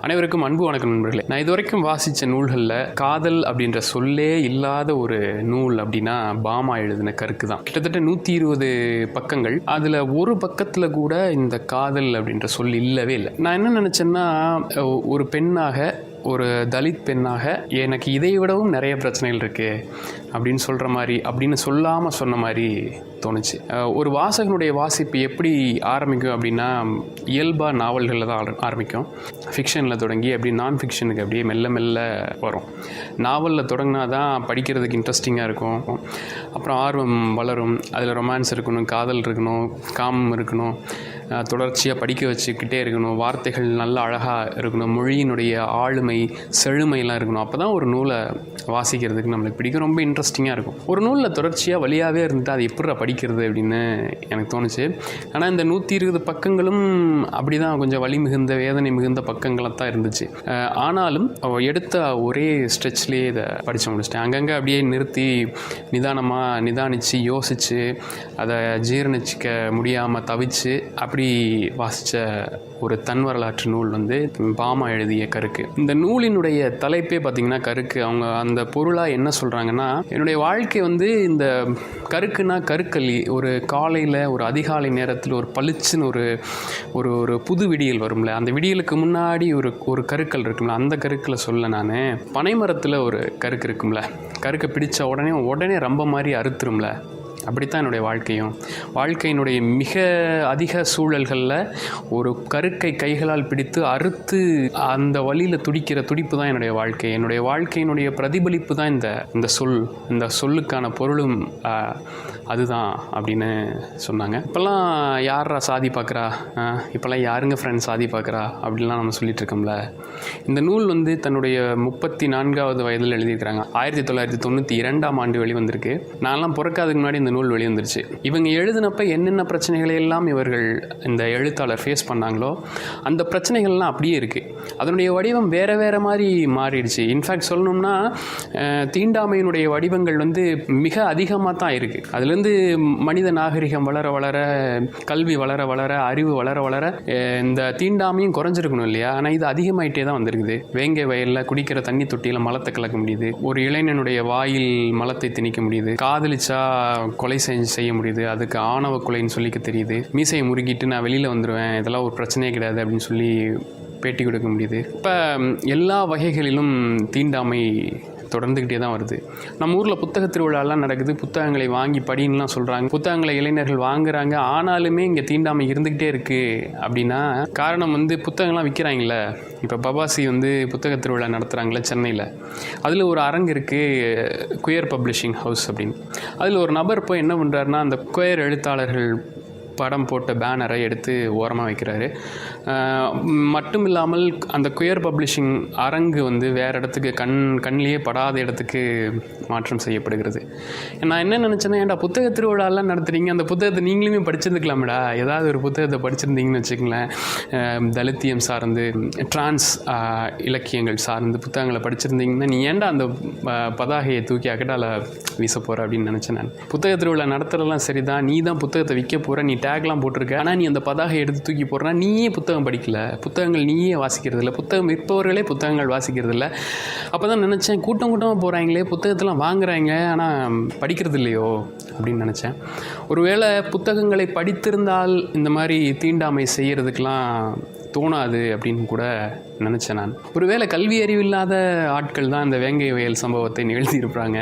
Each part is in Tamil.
அனைவருக்கும் அன்பு வணக்கம் நண்பர்களே. நான் இதுவரைக்கும் வாசித்த நூல்களில் காதல் அப்படின்ற சொல்லே இல்லாத ஒரு நூல் அப்படின்னா பாமா எழுதின கருக்கு தான். கிட்டத்தட்ட நூற்றி இருபது பக்கங்கள். அதில் ஒரு பக்கத்தில் கூட இந்த காதல் அப்படின்ற சொல் இல்லவே இல்லை. நான் என்ன நினச்சேன்னா ஒரு பெண்ணாக ஒரு தலித் பெண்ணாக எனக்கு இதை விடவும் நிறைய பிரச்சனைகள் இருக்குது அப்படின்னு சொல்கிற மாதிரி அப்படின்னு சொல்லாமல் சொன்ன மாதிரி தோணுச்சு. ஒரு வாசகனுடைய வாசிப்பு எப்படி ஆரம்பிக்கும் அப்படின்னா இயல்பாக நாவல்களில் தான் ஆர- ஆரம்பிக்கும். ஃபிக்ஷனில் தொடங்கி அப்படி நான் ஃபிக்ஷனுக்கு அப்படியே மெல்ல மெல்ல வரும். நாவலில் தொடங்கினா தான் படிக்கிறதுக்கு இன்ட்ரெஸ்டிங்காக இருக்கும். அப்புறம் ஆர்வம் வளரும். அதில் ரொமான்ஸ் இருக்கணும் காதல் இருக்கணும் காமம் இருக்கணும். தொடர்ச்சியாக படிக்க வச்சுக்கிட்டே இருக்கணும். வார்த்தைகள் நல்ல அழகாக இருக்கணும். மொழியினுடைய ஆளுமை செழுமையெல்லாம் இருக்கணும். அப்போ தான் ஒரு நூலை வாசிக்கிறதுக்கு நம்மளுக்கு பிடிக்கும். ரொம்ப இன்ட்ரெஸ்டிங்காக இருக்கும். ஒரு நூலில் தொடர்ச்சியாக வழியாகவே இருந்துட்டு அது எப்படி படிக்கிறது அப்படின்னு எனக்கு தோணுச்சு. ஆனால் இந்த நூற்றி இருபது பக்கங்களும் அப்படி தான் கொஞ்சம் வலி மிகுந்த வேதனை மிகுந்த பக்கங்களாக தான் இருந்துச்சு ஆனாலும் எடுத்த ஒரே ஸ்ட்ரெச்லேயே இதை படித்து முடிச்சிட்டேன். அங்கங்கே அப்படியே நிறுத்தி நிதானமாக நிதானித்து யோசித்து அதை ஜீரணிச்சிக்க முடியாமல் தவிச்சு அப்படி அப்படி வாசித்த ஒரு தன் வரலாற்று நூல் வந்து பாமா எழுதிய கருக்கு. இந்த நூலினுடைய தலைப்பே பார்த்திங்கன்னா கருக்கு. அவங்க அந்த பொருளாக என்ன சொல்கிறாங்கன்னா என்னுடைய வாழ்க்கை வந்து இந்த கருக்குனா கருக்கல்லி. ஒரு காலையில் ஒரு அதிகாலை நேரத்தில் ஒரு பளிச்சுன்னு ஒரு ஒரு ஒரு புது விடியல் வரும்ல. அந்த விடியலுக்கு முன்னாடி ஒரு ஒரு கருக்கல் இருக்கும்ல. அந்த கருக்கில் சொல்ல நான் பனைமரத்தில் ஒரு கருக்கு இருக்கும்ல. கருக்கை பிடித்த உடனே உடனே ரொம்ப மாதிரி அறுத்துரும்ல. அப்படித்தான் என்னுடைய வாழ்க்கையும். வாழ்க்கையினுடைய மிக அதிக சூழல்களில் ஒரு கருக்கை கைகளால் பிடித்து அறுத்து அந்த வழியில் துடிக்கிற துடிப்பு தான் என்னுடைய வாழ்க்கை. என்னுடைய வாழ்க்கையினுடைய பிரதிபலிப்பு தான் இந்த இந்த சொல். இந்த சொல்லுக்கான பொருளும் அதுதான் அப்படின்னு சொன்னாங்க. இப்போல்லாம் யாரா சாதி பார்க்குறா இப்போல்லாம் யாருங்க ஃப்ரெண்ட்ஸ் சாதி பார்க்குறா அப்படின்லாம் நம்ம சொல்லிட்டு இருக்கோம்ல இந்த நூல் வந்து தன்னுடைய முப்பத்தி நான்காவது வயதில் எழுதியிருக்கிறாங்க. ஆயிரத்தி தொள்ளாயிரத்தி தொண்ணூற்றி இரண்டாம் ஆண்டு வெளிவந்திருக்கு. நான்லாம் பிறக்காதுக்கு முன்னாடி இந்த நூல் வெளிவந்துருச்சு. இவங்க எழுதினப்ப என்னென்ன பிரச்சனைகளை எல்லாம் இவர்கள் இந்த எழுத்தாளர் ஃபேஸ் பண்ணாங்களோ அந்த பிரச்சனைகள்லாம் அப்படியே இருக்குது அதனுடைய வடிவம் வேறு வேறு மாதிரி மாறிடுச்சு. இன்ஃபேக்ட் சொல்லணும்னா தீண்டாமையினுடைய வடிவங்கள் வந்து மிக அதிகமாக தான் இருக்குது அதுலேருந்து மனித நாகரிகம் வளர வளர கல்வி வளர வளர அறிவு வளர வளர இந்த தீண்டாமையும் குறைஞ்சிருக்கணும் இல்லையா? ஆனால் இது அதிகமாயிட்டே தான் வந்திருக்குது. வேங்கை வயலில் குடிக்கிற தண்ணி தொட்டியில் மலத்தை கலக்க முடியுது. ஒரு இளைஞனுடைய வாயில் மலத்தை திணிக்க முடியுது. காதலிச்சா கொலை செஞ்சு செய்ய முடியுது. அதுக்கு ஆணவ கொலைன்னு சொல்லிக்க தெரியுது. மீசையை முறுக்கிட்டு நான் வெளியில் வந்துடுவேன் இதெல்லாம் ஒரு பிரச்சனையே கிடையாது அப்படின்னு சொல்லி பேட்டி கொடுக்க முடியுது. இப்போ எல்லா வகைகளிலும் தீண்டாமை தொடர்ந்துக்கிட்டே தான் வருது. நம்ம ஊரில் புத்தக திருவிழாலாம் நடக்குது. புத்தகங்களை வாங்கி படின்னுலாம் சொல்கிறாங்க புத்தகங்களை இளைஞர்கள் வாங்குறாங்க. ஆனாலுமே இங்கே தீண்டாமை இருந்துக்கிட்டே இருக்குது அப்படின்னா காரணம் வந்து புத்தகங்கள்லாம் விற்கிறாங்கல்ல இப்போ பபாசி வந்து புத்தக திருவிழா நடத்துகிறாங்களே சென்னையில். அதில் ஒரு அரங்கு இருக்குது குயர் பப்ளிஷிங் ஹவுஸ் அப்படின்னு. அதில் ஒரு நபர் போய் என்ன பண்ணுறாருன்னா அந்த குயர் எழுத்தாளர்கள் படம் போட்ட பேனரை எடுத்து ஓரமாக வைக்கிறாரு. மட்டும் இல்லாமல் அந்த குயர் பப்ளிஷிங் அரங்கு வந்து வேறு இடத்துக்கு கண் கண்ணிலேயே படாத இடத்துக்கு மாற்றம் செய்யப்படுகிறது. நான் என்ன நினச்சேன்னா ஏன்டா புத்தக திருவிழாலாம் நடத்துறீங்க? அந்த புத்தகத்தை நீங்களுமே படிச்சிருந்துக்கலாம்டா. ஏதாவது ஒரு புத்தகத்தை படிச்சிருந்தீங்கன்னு வச்சுக்கங்களேன். தலித்தியம் சார்ந்து டிரான்ஸ் இலக்கியங்கள் சார்ந்து புத்தகங்களை படிச்சிருந்தீங்கன்னா நீ ஏன்டா அந்த பதாகையை தூக்கி அகடால வீச போகிற அப்படின்னு நினச்சேன் நான். புத்தக திருவிழா நடத்துறதெல்லாம் சரிதான். நீ தான் புத்தகத்தை விற்க போகிற நீ டேக்லாம் போட்டிருக்க. ஆனால் நீ அந்த பதாகை எடுத்து தூக்கி போடுறா நீயே புத்தகம் படிக்கல. புத்தகங்கள் நீயே வாசிக்கிறது இல்லை புத்தகம் விற்பவர்களே புத்தகங்கள் வாசிக்கிறது இல்லை அப்போ தான் நினச்சேன் கூட்டம் கூட்டமாக போகிறாங்களே புத்தகத்தெல்லாம் வாங்குறாங்க ஆனால் படிக்கிறது இல்லையோ அப்படின்னு நினச்சேன். ஒருவேளை புத்தகங்களை படித்திருந்தால் இந்த மாதிரி தீண்டாமை செய்கிறதுக்கெலாம் தோணாது அப்படின்னு கூட நினச்சேன் நான். ஒருவேளை கல்வி அறிவு இல்லாத ஆட்கள் தான் இந்த வேங்கை வயல் சம்பவத்தை நிகழ்த்தியிருப்பாங்க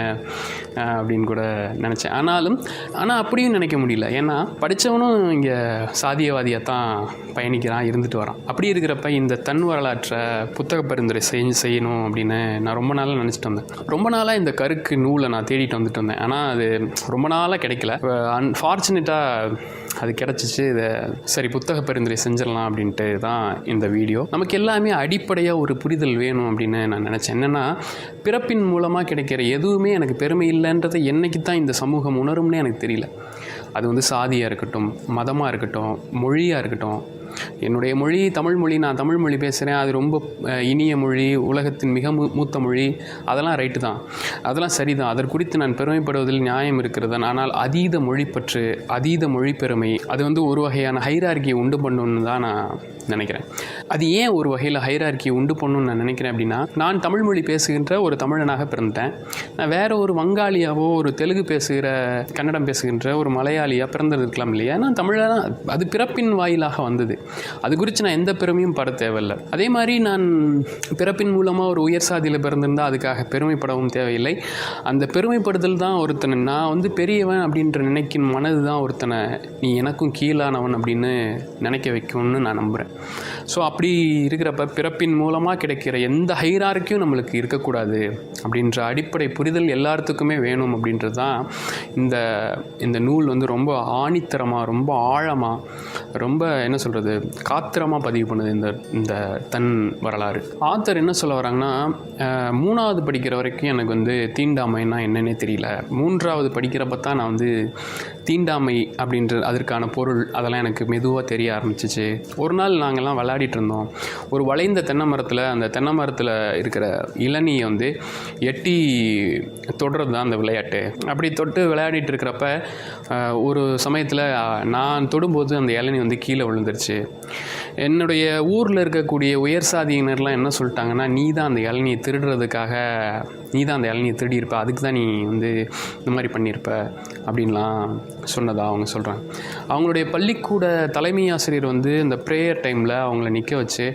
அப்படின்னு கூட நினச்சேன். ஆனாலும் ஆனால் அப்படியும் நினைக்க முடியல. ஏன்னா படித்தவனும் இங்கே சாதியவாதியாக தான் பயணிக்கிறான் இருந்துட்டு வரான். அப்படி இருக்கிறப்ப இந்த தன் வரலாற்றை புத்தக பரிந்துரை செஞ்சு செய்யணும் அப்படின்னு நான் ரொம்ப நாளாக நினச்சிட்டு வந்தேன். ரொம்ப நாளாக இந்த கருக்கு நூலை நான் தேடிட்டு வந்துட்டு வந்தேன். ஆனால் அது ரொம்ப நாளாக கிடைக்கல. அன்ஃபார்ச்சுனேட்டாக அது கிடச்சிச்சு. இதை சரி புத்தக பரிந்துரை செஞ்சிடலாம் அப்படின்ட்டு தான் இந்த வீடியோ. நமக்கு எல்லாமே அடிப்படையாக ஒரு புரிதல் வேணும் அப்படின்னு நான் நினச்சேன். என்னென்னா பிறப்பின் மூலமாக கிடைக்கிற எதுவுமே எனக்கு பெருமை இல்லைன்றதை என்றைக்கு தான் இந்த சமூகம் உணரும்னே எனக்கு தெரியல. அது வந்து சாதியாக இருக்கட்டும் மதமாக இருக்கட்டும் மொழியாக இருக்கட்டும் என்னுடைய மொழி தமிழ் மொழி நான் தமிழ் மொழி பேசுகிறேன் அது ரொம்ப இனிய மொழி உலகத்தின் மிக மூத்த மொழி. அதெல்லாம் ரைட்டு தான். அதெல்லாம் சரி தான் அதற்குறித்து நான் பெருமைப்படுவதில் நியாயம் இருக்கிறது. ஆனால் அதீத மொழி பற்று அதீத மொழி பெருமை அது வந்து ஒரு வகையான ஹைரார்கியை உண்டு பண்ணணும்னு தான் நான் நினைக்கிறேன். அது ஏன் ஒரு வகையில் ஹைரார்க்கி உண்டு பண்ணணும்னு நான் நினைக்கிறேன் அப்படின்னா நான் தமிழ் மொழி பேசுகின்ற ஒரு தமிழனாக பிறந்துட்டேன். நான் வேற ஒரு வங்காளியாவோ ஒரு தெலுங்கு பேசுகிற கன்னடம் பேசுகின்ற ஒரு மலையாளியாக பிறந்திருக்கலாம் இல்லையா? நான் தமிழனா அது பிறப்பின் வாயிலாக வந்தது. அது குறித்து நான் எந்த பெருமையும் பட தேவையில்லை. அதே மாதிரி நான் பிறப்பின் மூலமாக ஒரு உயர் சாதியில் பிறந்திருந்தால் அதுக்காக பெருமைப்படவும் தேவையில்லை. அந்த பெருமைப்படுதல் தான் ஒருத்தனை நான் வந்து பெரியவன் அப்படின்ற நினைக்கும் மனது தான் ஒருத்தனை நீ எனக்கும் கீழானவன் அப்படின்னு நினைக்க வைக்கும்னு நான் நம்புகிறேன் ஸோ அப்படி இருக்கிறப்ப பிறப்பின் மூலமாக கிடைக்கிற எந்த ஹைரார்க்கியும் நம்மளுக்கு இருக்கக்கூடாது. அப்படின்ற அடிப்படை புரிதல் எல்லாத்துக்குமே வேணும் அப்படின்றது தான் இந்த இந்த நூல் வந்து ரொம்ப ஆணித்தரமாக ரொம்ப ஆழமாக ரொம்ப என்ன சொல்கிறது காத்திரமாக பதிவு பண்ணுது இந்த இந்த தன் வரலாறு. ஆத்தர் என்ன சொல்ல வராங்கன்னா மூணாவது படிக்கிற வரைக்கும் எனக்கு வந்து தீண்டாமைன்னா என்னன்னே தெரியல. மூன்றாவது படிக்கிறப்ப தான் நான் வந்து தீண்டாமை அப்படின்ற அதற்கான பொருள் அதெல்லாம் எனக்கு மெதுவாக தெரிய ஆரம்பிச்சிச்சு. ஒரு நாள் நான் நாங்கள்லாம் விளையாடிட்டு இருந்தோம். ஒரு வளைந்த தென்னை மரத்தில் அந்த தென்னை மரத்தில் இருக்கிற இளநியை வந்து எட்டி தொடுறது தான் அந்த விளையாட்டு. அப்படி தொட்டு விளையாடிட்டு இருக்கிறப்ப ஒரு சமயத்தில் நான் தொடும்போது அந்த இளநி வந்து கீழே விழுந்துருச்சு. என்னுடைய ஊரில் இருக்கக்கூடிய உயர் சாதியினர்லாம் என்ன சொல்லிட்டாங்கன்னா நீ தான் அந்த இளநியை திருடுறதுக்காக நீ தான் அந்த இளநியை திருடியிருப்ப அதுக்கு தான் நீ வந்து இந்த மாதிரி பண்ணியிருப்ப அப்படின்லாம் சொன்னதா அவங்க சொல்கிறாங்க அவங்களுடைய பள்ளிக்கூட தலைமை ஆசிரியர் வந்து இந்த ப்ரேயர் டைமில் அவங்கள நிற்க வச்சு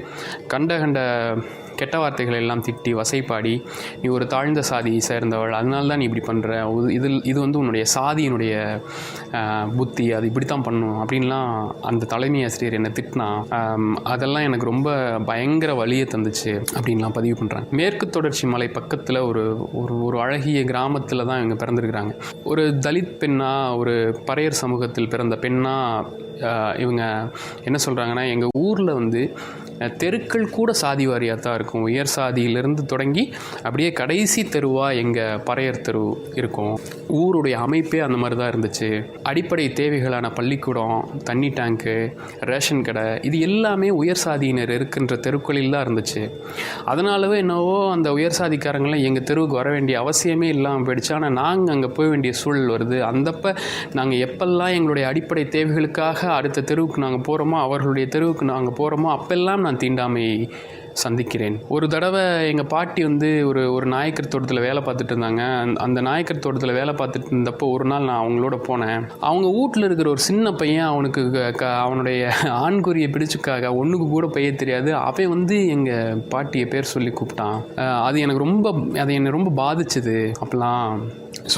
கண்ட கண்ட கெட்ட வார்த்தைகள் எல்லாம் திட்டி வசைப்பாடி நீ ஒரு தாழ்ந்த சாதி சேர்ந்தவள் அதனால தான் நீ இப்படி பண்ணுற இதில் இது வந்து உன்னுடைய சாதியினுடைய புத்தி அது இப்படி தான் பண்ணும் அப்படின்லாம் அந்த தலைமை ஆசிரியர் என்னை திட்டினா அதெல்லாம் எனக்கு ரொம்ப பயங்கர வழியை தந்துச்சு அப்படின்லாம் பதிவு பண்ணுறாங்க மேற்கு தொடர்ச்சி மலை பக்கத்தில் ஒரு ஒரு ஒரு அழகிய கிராமத்தில் தான் இவங்க பிறந்திருக்கிறாங்க. ஒரு தலித் பெண்ணா ஒரு பறையர் சமூகத்தில் பிறந்த பெண்ணா இவங்க என்ன சொல்கிறாங்கன்னா எங்கள் ஊரில் வந்து தெருக்கள் கூட சாதி வாரியாக தான் இருக்கும். உயர் சாதியிலிருந்து தொடங்கி அப்படியே கடைசி தெருவாக எங்கள் பறையர் தெரு இருக்கும். ஊருடைய அமைப்பே அந்த மாதிரி தான் இருந்துச்சு. அடிப்படை தேவைகளான பள்ளிக்கூடம் தண்ணி டேங்க்கு ரேஷன் கடை இது எல்லாமே உயர் சாதியினர் இருக்கின்ற தெருக்களில் தான் இருந்துச்சு. அதனாலவே என்னவோ அந்த உயர் சாதிக்காரங்களாம் எங்கள் தெருவுக்கு வர வேண்டிய அவசியமே இல்லாமல் போயிடுச்சு. ஆனால் நாங்கள் அங்கே போக வேண்டிய சூழல் வருது. அந்தப்போ நாங்கள் எப்பெல்லாம் எங்களுடைய அடிப்படை தேவைகளுக்காக அடுத்த தெருவுக்கு நாங்கள் போகிறோமோ அவர்களுடைய தெருவுக்கு நாங்கள் போகிறோமோ அப்பெல்லாம் நான் தீண்டாமை சந்திக்கிறேன். ஒரு தடவை எங்கள் பாட்டி வந்து ஒரு ஒரு நாயக்கர் தோட்டத்தில் வேலை பார்த்துட்டு இருந்தாங்க. அந்த- நாயக்கர் தோட்டத்தில் வேலை பார்த்துட்டு இருந்தப்போ ஒரு நாள் நான் அவங்களோட போனேன். அவங்க வீட்டில் இருக்கிற ஒரு சின்ன பையன் அவனுக்கு க- க- அவனுடைய ஆண்குறியை பிடிச்சுக்காக ஒன்றுக்கு கூட பெய்ய தெரியாது. அவன் வந்து எங்கள் பாட்டியை பேர் சொல்லி கூப்பிட்டான். அது எனக்கு ரொம்ப அது என்னை ரொம்ப பாதிச்சது அப்போலாம்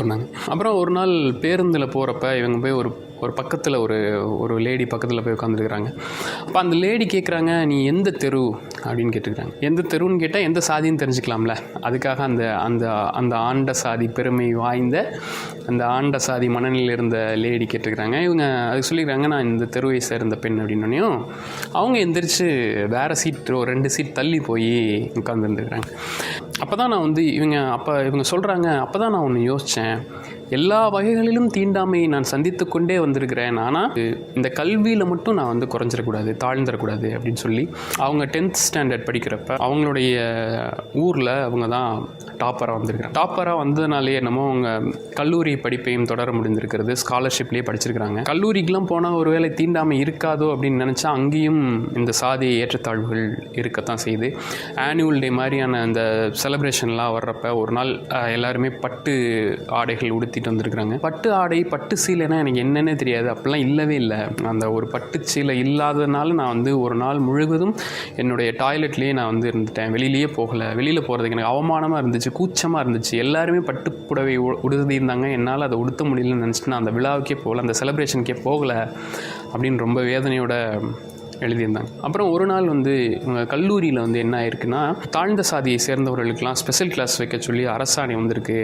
சொன்னாங்க. அப்புறம் ஒரு நாள் பேருந்தில் போகிறப்ப இவங்க போய் ஒரு ஒரு பக்கத்தில் ஒரு ஒரு லேடி பக்கத்தில் போய் உட்காந்துருக்குறாங்க அப்போ அந்த லேடி கேட்குறாங்க நீ எந்த தெரு? அப்படின்னு கேட்டுக்கிறாங்க எந்த தெருன்னு கேட்டால் எந்த சாதின்னு தெரிஞ்சுக்கலாம்ல. அதுக்காக அந்த அந்த அந்த ஆண்ட சாதி பெருமை வாய்ந்த அந்த ஆண்ட சாதி மனநிலையில் இருந்த லேடி கேட்டுக்கிறாங்க. இவங்க அது சொல்லிக்கிறாங்க நான் இந்த தெருவை சேர்ந்த பெண் அப்படின்னோடனையும் அவங்க எந்திரிச்சு வேறு சீட் ஒரு ரெண்டு சீட் தள்ளி போய் உட்காந்துருந்துருக்குறாங்க அப்போ தான் நான் வந்து இவங்க அப்போ இவங்க சொல்கிறாங்க அப்போ தான் நான் ஒன்று யோசித்தேன் எல்லா வகைகளிலும் தீண்டாமையை நான் சந்தித்து கொண்டே வந்திருக்கிறேன். ஆனால் இந்த கல்வியில் மட்டும் நான் வந்து குறைஞ்சிடக்கூடாது தாழ்ந்துடக்கூடாது அப்படின்னு சொல்லி அவங்க டென்த் ஸ்டாண்டர்ட் படிக்கிறப்ப அவங்களுடைய ஊரில் அவங்க தான் டாப்பராக வந்திருக்கிறாங்க டாப்பராக வந்ததுனாலே என்னமோ அவங்க கல்லூரி படிப்பையும் தொடர முடிந்திருக்கிறது. ஸ்காலர்ஷிப்லேயே படிச்சிருக்கிறாங்க. கல்லூரிக்கெலாம் போனால் ஒருவேளை தீண்டாமல் இருக்காதோ அப்படின்னு நினச்சா அங்கேயும் இந்த சாதி ஏற்றத்தாழ்வுகள் இருக்கத்தான் செய்யுது. ஆனுவல் டே மாதிரியான அந்த செலப்ரேஷன்லாம் வர்றப்ப ஒரு நாள் எல்லாருமே பட்டு ஆடைகள் உடுத்திட்டு வந்திருக்கிறாங்க. பட்டு ஆடை பட்டு சீலைனா எனக்கு என்னன்னே தெரியாது. அப்படிலாம் இல்லவே இல்லை. அந்த ஒரு பட்டு சீலை இல்லாததுனால நான் வந்து ஒரு நாள் முழுவதும் என்னுடைய டாய்லெட்லேயே நான் வந்து இருந்துட்டேன். வெளியிலேயே போகலை. வெளியில் போகிறதுக்கு எனக்கு அவமானமாக இருந்துச்சு. கூச்சமாக இருந்துச்சு. எல்லாருமே பட்டு புடவை உடுத்தி இருந்தாங்க என்னால் அதை உடுத்த முடியலன்னு நினச்சிட்டு நான் அந்த விழாவுக்கே போகல அந்த செலிப்ரேஷனுக்கே போகலை அப்படின்னு ரொம்ப வேதனையோட எழுதியிருந்தாங்க. அப்புறம் ஒரு நாள் வந்து இவங்க கல்லூரியில் வந்து என்ன ஆயிருக்குன்னா தாழ்ந்த சாதியை சேர்ந்தவர்களுக்கெல்லாம் ஸ்பெஷல் கிளாஸ் வைக்க சொல்லி அரசாணை வந்திருக்கு.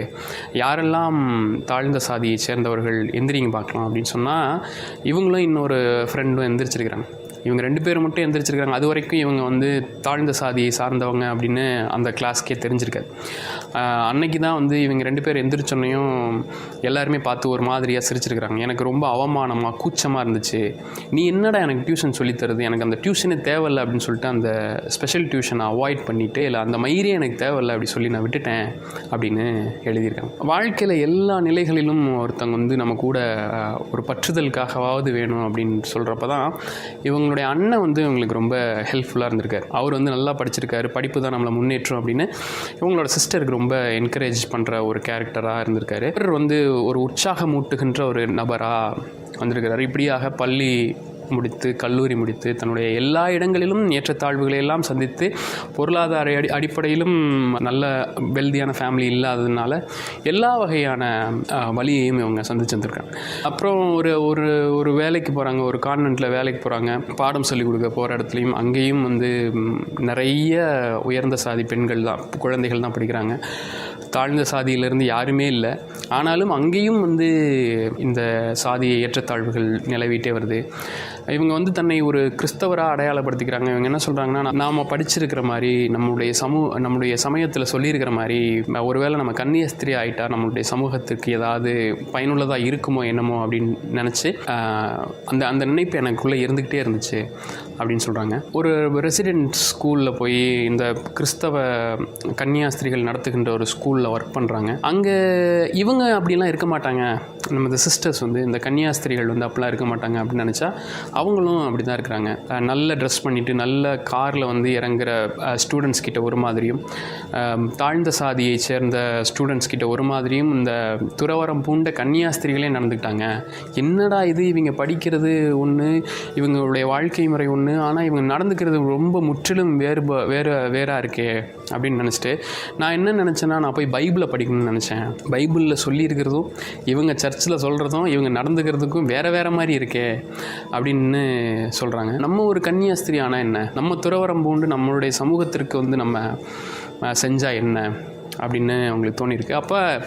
யாரெல்லாம் தாழ்ந்த சாதியை சேர்ந்தவர்கள் எந்திரிங்க பார்க்கலாம் அப்படின்னு சொன்னால் இவங்களும் இன்னொரு ஃப்ரெண்டும் எந்திரிச்சிருக்கிறாங்க. இவங்க ரெண்டு பேரும் மட்டும் எந்திரிச்சிருக்காங்க. அது வரைக்கும் இவங்க வந்து தாழ்ந்த சாதியை சார்ந்தவங்க அப்படின்னு அந்த கிளாஸ்க்கே தெரிஞ்சிருக்காது. அன்னைக்கு தான் வந்து இவங்க ரெண்டு பேர் எந்திரிச்சோன்னையும் எல்லாருமே பார்த்து ஒரு மாதிரியாக சிரிச்சிருக்கிறாங்க. எனக்கு ரொம்ப அவமானமாக கூச்சமாக இருந்துச்சு. நீ என்னடா எனக்கு டியூஷன் சொல்லித் தருது? எனக்கு அந்த டியூஷனே தேவையில்லை அப்படின்னு சொல்லிட்டு அந்த ஸ்பெஷல் டியூஷனை அவாய்ட் பண்ணிவிட்டு இல்லை அந்த மயிரே எனக்கு தேவையில்லை அப்படி சொல்லி நான் விட்டுட்டேன் அப்படின்னு எழுதியிருக்காங்க. வாழ்க்கையில் எல்லா நிலைகளிலும் ஒருத்தவங்க வந்து நம்ம கூட ஒரு பற்றுதலுக்காகவாவது வேணும் அப்படின்னு சொல்கிறப்ப தான் இவங்க இவங்களுடைய அண்ணன் வந்து இவங்களுக்கு ரொம்ப ஹெல்ப்ஃபுல்லாக இருந்திருக்காரு. அவர் வந்து நல்லா படிச்சிருக்காரு. படிப்பு தான் நம்மளை முன்னேற்றம் அப்படின்னு இவங்களோட சிஸ்டருக்கு ரொம்ப என்கரேஜ் பண்ணுற ஒரு கேரக்டராக இருந்திருக்காரு. இவர் வந்து ஒரு உற்சாகம் மூட்டுகின்ற ஒரு நபராக வந்திருக்கிறார். இப்படியாக பள்ளி முடித்து கல்லூரி முடித்து தன்னுடைய எல்லா இடங்களிலும் ஏற்றத்தாழ்வுகளை எல்லாம் சந்தித்து பொருளாதார அடி அடிப்படையிலும் நல்ல வெல்தியான ஃபேமிலி இல்லாததுனால எல்லா வகையான வழியையும் இவங்க சந்திச்சு வந்திருக்காங்க. அப்புறம் ஒரு ஒரு ஒரு வேலைக்கு போகிறாங்க ஒரு கான்வெண்ட்டில் வேலைக்கு போகிறாங்க பாடம் சொல்லிக் கொடுக்க போகிற இடத்துலையும் அங்கேயும் வந்து நிறைய உயர்ந்த சாதி பெண்கள் தான் குழந்தைகள் தான் படிக்கிறாங்க. தாழ்ந்த சாதியிலிருந்து யாருமே இல்லை. ஆனாலும் அங்கேயும் வந்து இந்த சாதிய ஏற்றத்தாழ்வுகள் நிலவிட்டே வருது. இவங்க வந்து தன்னை ஒரு கிறிஸ்தவராக அடையாளப்படுத்திக்கிறாங்க. இவங்க என்ன சொல்கிறாங்கன்னா நாம் படிச்சிருக்கிற மாதிரி நம்மளுடைய சமூக நம்முடைய சமயத்தில் சொல்லியிருக்கிற மாதிரி ஒருவேளை நம்ம கன்னியஸ்திரி ஆகிட்டா நம்மளுடைய சமூகத்துக்கு ஏதாவது பயனுள்ளதாக இருக்குமோ என்னமோ அப்படின்னு நினச்சி அந்த அந்த நினைப்பு எனக்குள்ளே இருந்துக்கிட்டே இருந்துச்சு. அப்படின்னு சொல்கிறாங்க ஒரு ரெசிடென்ட் ஸ்கூலில் போய் இந்த கிறிஸ்தவ கன்னியாஸ்திரிகள் நடத்துகின்ற ஒரு ஸ்கூலில் ஒர்க் பண்ணுறாங்க அங்கே இவங்க அப்படிலாம் இருக்க மாட்டாங்க. நம்ம இந்த சிஸ்டர்ஸ் வந்து இந்த கன்னியாஸ்திரிகள் வந்து அப்படிலாம் இருக்க மாட்டாங்க அப்படின்னு நினச்சா அவங்களும் அப்படி தான் இருக்கிறாங்க நல்ல ட்ரெஸ் பண்ணிவிட்டு நல்ல காரில் வந்து இறங்குற ஸ்டூடெண்ட்ஸ் கிட்ட ஒரு மாதிரியும் தாழ்ந்த சாதியை சேர்ந்த ஸ்டூடெண்ட்ஸ் கிட்ட ஒரு மாதிரியும் இந்த துறவரம் பூண்ட கன்னியாஸ்திரிகளே நடந்துக்கிட்டாங்க. என்னடா இது இவங்க படிக்கிறது ஒன்று இவங்களுடைய வாழ்க்கை முறை ஒன்று ஆனால் இவங்க நடந்துக்கிறது ரொம்ப முற்றிலும் வேறு வேறு வேறாக இருக்கே அப்படின்னு நினச்சிட்டு நான் என்ன நினச்சேன்னா நான் போய் பைபிளை படிக்கணும்னு நினச்சேன். பைபிளில் சொல்லியிருக்கிறதும் இவங்க சர்ச்சில் சொல்கிறதும் இவங்க நடந்துக்கிறதுக்கும் வேறு வேறு மாதிரி இருக்கே அப்படின்னு சொல்கிறாங்க நம்ம ஒரு கன்னியாஸ்திரி ஆனால் என்ன? நம்ம துறவரம் பூண்டு நம்மளுடைய சமூகத்திற்கு வந்து நம்ம செஞ்சால் என்ன? அப்படின்னு அவங்களுக்கு தோணியிருக்கு. அப்போ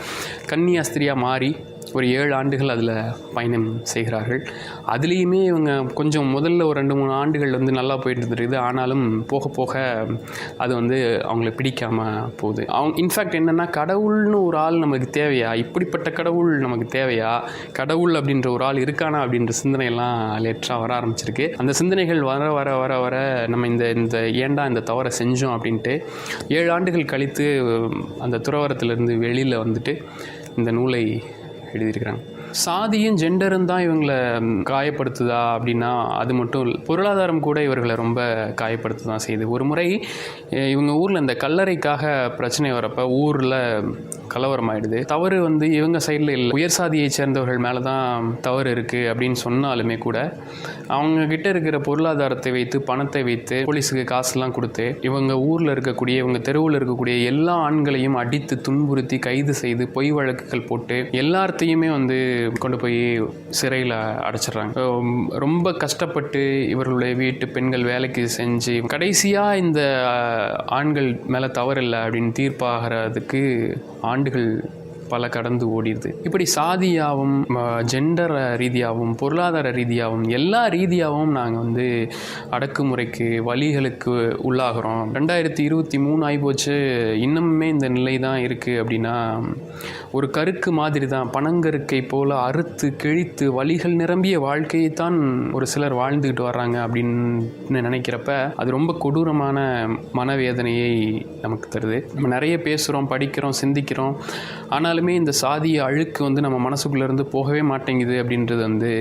கன்னியாஸ்திரியாக மாறி ஒரு ஏழு ஆண்டுகள் அதில் பயணம் செய்கிறார்கள். அதுலேயுமே இவங்க கொஞ்சம் முதல்ல ஒரு ரெண்டு மூணு ஆண்டுகள் வந்து நல்லா போயிட்டு இருந்திருக்குது. ஆனாலும் போக போக அது வந்து அவங்கள பிடிக்காமல் போகுது. அவங்க இன்ஃபேக்ட் என்னென்னா கடவுள்னு ஒரு ஆள் நமக்கு தேவையா? இப்படிப்பட்ட கடவுள் நமக்கு தேவையா? கடவுள் அப்படின்ற ஒரு ஆள் இருக்கானா? அப்படின்ற சிந்தனையெல்லாம் லேட்டாக வர ஆரம்பிச்சிருக்கு. அந்த சிந்தனைகள் வர வர வர வர நம்ம இந்த இந்த ஏன்டா இந்த தவறை செஞ்சோம் அப்படின்ட்டு ஏழு ஆண்டுகள் கழித்து அந்த துறவரத்திலிருந்து வெளியில் வந்துட்டு இந்த நூலை எழுதியிருக்கிறாங்க. சாதியும் ஜெண்டரும் தான் இவங்களை காயப்படுத்துதா அப்படின்னா அது மட்டும் பொருளாதாரம் கூட இவர்களை ரொம்ப காயப்படுத்த தான் செய்யுது. ஒரு முறை இவங்க ஊரில் இந்த கல்லறைக்காக பிரச்சனை வரப்போ ஊரில் கலவரம் ஆயிடுது தவறு வந்து இவங்க சைடில் இல்லை. உயர் சாதியை சேர்ந்தவர்கள் மேலே தான் தவறு இருக்குது அப்படின்னு சொன்னாலுமே கூட அவங்க கிட்ட இருக்கிற பொருளாதாரத்தை வைத்து பணத்தை வைத்து போலீஸுக்கு காசுலாம் கொடுத்து இவங்க ஊரில் இருக்கக்கூடிய இவங்க தெருவில் இருக்கக்கூடிய எல்லா ஆண்களையும் அடித்து துன்புறுத்தி கைது செய்து பொய் வழக்குகள் போட்டு எல்லாத்தையுமே வந்து கொண்டு போய் சிறையில் அடைச்சிடுறாங்க. ரொம்ப கஷ்டப்பட்டு இவர்களுடைய வீட்டு பெண்கள் வேலைக்கு செஞ்சு கடைசியாக இந்த ஆண்கள் மேலே தவறில்லை அப்படின்னு தீர்ப்பாகிறதுக்கு ஆண்டுகள் பல கடந்து ஓடிடுது. இப்படி சாதியாகவும் ஜெண்டர் ரீதியாகவும் பொருளாதார ரீதியாகவும் எல்லா ரீதியாகவும் நாங்கள் வந்து அடக்குமுறைக்கு வழிகளுக்கு உள்ளாகிறோம். ரெண்டாயிரத்தி இருபத்தி மூணு ஆகிப்போச்சு இன்னமுமே இந்த நிலை தான் இருக்குது அப்படின்னா ஒரு கருக்கு மாதிரி தான் பனங்கருக்கை போல் அறுத்து கிழித்து வழிகள் நிரம்பிய வாழ்க்கையை தான் ஒரு சிலர் வாழ்ந்துக்கிட்டு வர்றாங்க அப்படின்னு நினைக்கிறப்ப அது ரொம்ப கொடூரமான மனவேதனையை நமக்கு தருது. நம்ம நிறைய பேசுகிறோம் படிக்கிறோம் சிந்திக்கிறோம். ஆனால் இருந்தாலுமே இந்த சாதிய அழுக்கு வந்து நம்ம மனசுக்குள்ளேருந்து போகவே மாட்டேங்குது அப்படின்றது வந்து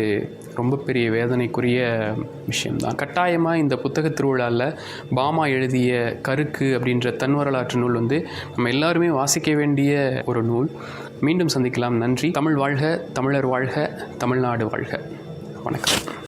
ரொம்ப பெரிய வேதனைக்குரிய விஷயம்தான். கட்டாயமாக இந்த புத்தக திருவிழாவில் பாமா எழுதிய கருக்கு அப்படின்ற தன் வரலாற்று நூல் வந்து நம்ம எல்லாருமே வாசிக்க வேண்டிய ஒரு நூல். மீண்டும் சந்திக்கலாம். நன்றி. தமிழ் வாழ்க தமிழர் வாழ்க தமிழ்நாடு வாழ்க. வணக்கம்.